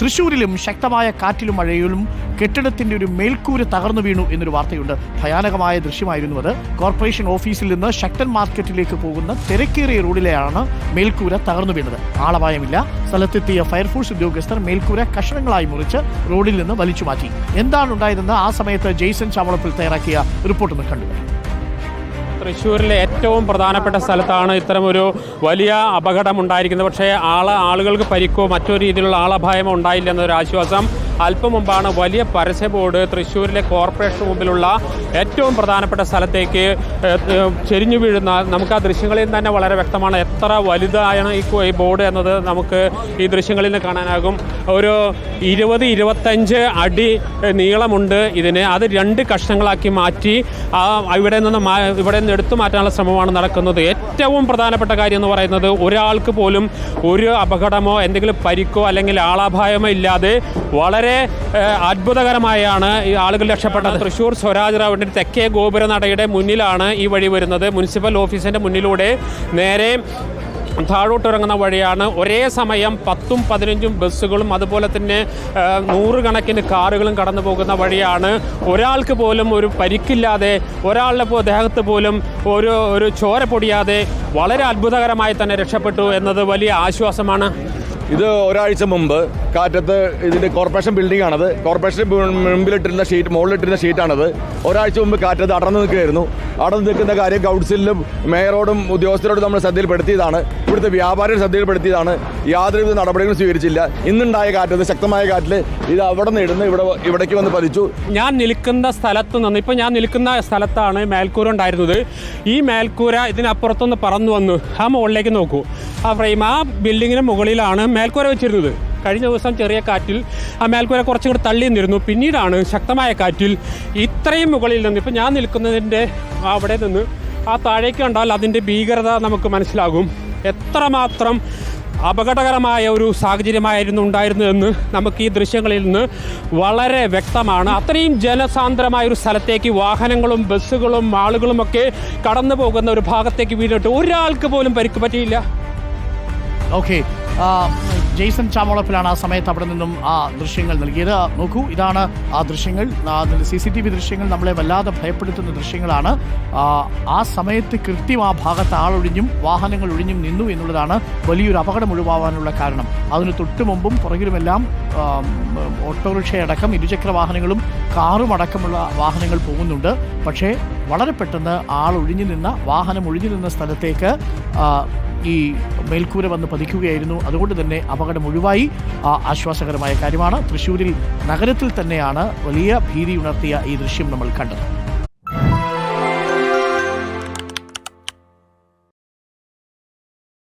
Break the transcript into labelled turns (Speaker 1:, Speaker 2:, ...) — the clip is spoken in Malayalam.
Speaker 1: തൃശ്ശൂരിലും ശക്തമായ കാറ്റിലും മഴയിലും കെട്ടിടത്തിന്റെ ഒരു മേൽക്കൂര തകർന്നു വീണു എന്നൊരു വാർത്തയുണ്ട്. ഭയാനകമായ ദൃശ്യമായിരുന്നു അത്. കോർപ്പറേഷൻ ഓഫീസിൽ നിന്ന് ശക്തൻ മാർക്കറ്റിലേക്ക് പോകുന്ന തിരക്കേറിയ റോഡിലെയാണ് മേൽക്കൂര തകർന്നു വീണത്. ആളപായമില്ല. സ്ഥലത്തെത്തിയ ഫയർഫോഴ്സ് ഉദ്യോഗസ്ഥർ മേൽക്കൂര കഷണങ്ങളായി മുറിച്ച് റോഡിൽ നിന്ന് വലിച്ചു മാറ്റി. എന്താണ് ഉണ്ടായതെന്ന് ആ സമയത്ത് ജെയ്സൺ ചാവളപ്പിൽ തയ്യാറാക്കിയ റിപ്പോർട്ട് കണ്ടുവരാം
Speaker 2: തൃശ്ശൂരിലെ ഏറ്റവും പ്രധാനപ്പെട്ട സ്ഥലത്താണ് ഇത്തരമൊരു വലിയ അപകടം ഉണ്ടായിരിക്കുന്നത്. പക്ഷേ ആളെ ആളുകൾക്ക് പരിക്കോ മറ്റൊരു രീതിയിലുള്ള ആളപായമോ ഉണ്ടായില്ല എന്നൊരു ആശ്വാസം അല്പം മുമ്പാണ് വലിയ പരസ്യ ബോർഡ് തൃശ്ശൂരിലെ കോർപ്പറേഷൻ മുമ്പിലുള്ള ഏറ്റവും പ്രധാനപ്പെട്ട സ്ഥലത്തേക്ക് ചെരിഞ്ഞു വീഴുന്ന നമുക്ക് ആ ദൃശ്യങ്ങളിൽ തന്നെ വളരെ വ്യക്തമാണ് എത്ര വലുതായാണ് ഈ ബോർഡ് എന്നത് നമുക്ക് ഈ ദൃശ്യങ്ങളിൽ നിന്ന് കാണാനാകും. ഒരു ഇരുപത് ഇരുപത്തഞ്ച് അടി നീളമുണ്ട് ഇതിന്. അത് രണ്ട് കഷ്ണങ്ങളാക്കി മാറ്റി ആ ഇവിടെ നിന്ന് ഇവിടെ നിന്ന് എടുത്തു മാറ്റാനുള്ള ശ്രമമാണ് നടക്കുന്നത്. ഏറ്റവും പ്രധാനപ്പെട്ട കാര്യം എന്ന് പറയുന്നത് ഒരാൾക്ക് പോലും ഒരു അപകടമോ എന്തെങ്കിലും പരിക്കോ അല്ലെങ്കിൽ ആളാഭായമോ ഇല്ലാതെ വളരെ ഏഹ്, അത്ഭുതകരമായാണ് ഈ ആളുകൾ രക്ഷപ്പെട്ടത്. തൃശ്ശൂർ സ്വരാജ് റൗണ്ടിന് തെക്കേ ഗോപുരനടയുടെ മുന്നിലാണ് ഈ വഴി വരുന്നത്. മുനിസിപ്പൽ ഓഫീസിന്റെ മുന്നിലൂടെ നേരെ താഴോട്ടിറങ്ങുന്ന വഴിയാണ്. ഒരേ സമയം പത്തും പതിനഞ്ചും ബസ്സുകളും അതുപോലെ തന്നെ നൂറുകണക്കിന് കാറുകളും കടന്നു പോകുന്ന വഴിയാണ്. ഒരാൾക്ക് പോലും ഒരു പരിക്കില്ലാതെ ഒരാളുടെ ദേഹത്ത് പോലും ഒരു ഒരു ചോര പൊടിയാതെ വളരെ അത്ഭുതകരമായി തന്നെ രക്ഷപ്പെട്ടു എന്നത് വലിയ ആശ്വാസമാണ്.
Speaker 3: ഇത് ഒരാഴ്ച മുമ്പ് കാറ്റത്ത് ഇതിന്റെ കോർപ്പറേഷൻ ബിൽഡിംഗ് ആണത്. കോർപ്പറേഷൻ മുമ്പിലിട്ടിരുന്ന ഷീറ്റ് മുകളിലിട്ടിരുന്ന ഷീറ്റാണത് ഒരാഴ്ച മുമ്പ് കാറ്റത്ത് അടർന്നു നിൽക്കുകയായിരുന്നു. അടർന്നു നിൽക്കുന്ന കാര്യം കൗൺസിലിലും മേയറോടും ഉദ്യോഗസ്ഥരോടും നമ്മൾ ശ്രദ്ധയിൽപ്പെടുത്തിയതാണ്. ഇവിടുത്തെ വ്യാപാരികൾ ശ്രദ്ധയിൽപ്പെടുത്തിയതാണ്. യാതൊരുവിധ നടപടികളും സ്വീകരിച്ചില്ല. ഇന്നുണ്ടായ കാറ്റ് ശക്തമായ കാറ്റിൽ ഇത് അവിടെ നിന്ന് ഇടുന്ന് ഇവിടെ ഇവിടേക്ക് വന്ന് പതിച്ചു.
Speaker 2: ഞാൻ നിൽക്കുന്ന സ്ഥലത്ത് നിന്ന് ഇപ്പം ഞാൻ നിൽക്കുന്ന സ്ഥലത്താണ് മേൽക്കൂര ഉണ്ടായിരുന്നത്. ഈ മേൽക്കൂര ഇതിനപ്പുറത്തുനിന്ന് പറന്നു വന്നു ആ മുകളിലേക്ക് നോക്കൂ. ആ ഫ്രെയിം ആ ബിൽഡിങ്ങിന് മുകളിലാണ് മേൽക്കൂര വെച്ചിരുന്നത്. കഴിഞ്ഞ ദിവസം ചെറിയ കാറ്റിൽ ആ മേൽക്കൂര കുറച്ചും കൂടി തള്ളി നിന്നിരുന്നു പിന്നീടാണ് ശക്തമായ കാറ്റിൽ ഇത്രയും മുകളിൽ നിന്ന് ഇപ്പം ഞാൻ നിൽക്കുന്നതിന്റെ അവിടെ നിന്ന് ആ താഴേക്ക് കണ്ടാൽ അതിന്റെ ഭീകരത നമുക്ക് മനസ്സിലാകും. എത്രമാത്രം അപകടകരമായ ഒരു സാഹചര്യമായിരുന്നു ഉണ്ടായിരുന്നതെന്ന് നമുക്ക് ഈ ദൃശ്യങ്ങളിൽ നിന്ന് വളരെ വ്യക്തമാണ്. അത്രയും ജനസാന്ദ്രമായ ഒരു സ്ഥലത്തേക്ക് വാഹനങ്ങളും ബസ്സുകളും ആളുകളുമൊക്കെ കടന്നു പോകുന്ന ഒരു ഭാഗത്തേക്ക് വീണിട്ട് ഒരാൾക്ക് പോലും പരിക്ക് പറ്റിയില്ല.
Speaker 1: ഓക്കെ ജെയ്സൺ ചാമോളപ്പിലാണ് ആ സമയത്ത് അവിടെ നിന്നും ആ ദൃശ്യങ്ങൾ നൽകിയത്. നോക്കൂ ഇതാണ് ആ ദൃശ്യങ്ങൾ. സി സി ടി വി ദൃശ്യങ്ങൾ നമ്മളെ വല്ലാതെ ഭയപ്പെടുത്തുന്ന ദൃശ്യങ്ങളാണ്. ആ, സമയത്ത് കൃത്യം ആ ഭാഗത്ത് ആളൊഴിഞ്ഞും വാഹനങ്ങൾ ഒഴിഞ്ഞും നിന്നു എന്നുള്ളതാണ് വലിയൊരു അപകടം ഒഴിവാകാനുള്ള കാരണം. അതിന് തൊട്ട് മുമ്പും പുറകിലുമെല്ലാം ഓട്ടോറിക്ഷയടക്കം ഇരുചക്ര വാഹനങ്ങളും കാറും അടക്കമുള്ള വാഹനങ്ങൾ പോകുന്നുണ്ട്. പക്ഷേ വളരെ പെട്ടെന്ന് ആൾ ഒഴിഞ്ഞു നിന്ന വാഹനം ഒഴിഞ്ഞു നിന്ന സ്ഥലത്തേക്ക് ഈ മേൽക്കൂര വന്ന് പതിക്കുകയായിരുന്നു. അതുകൊണ്ട് തന്നെ അപകടം ഒഴിവായി. ആശ്വാസകരമായ കാര്യമാണ്. തൃശ്ശൂരിൽ നഗരത്തിൽ തന്നെയാണ് വലിയ ഭീതി ഉണർത്തിയ ഈ ദൃശ്യം നമ്മൾ കണ്ടത്.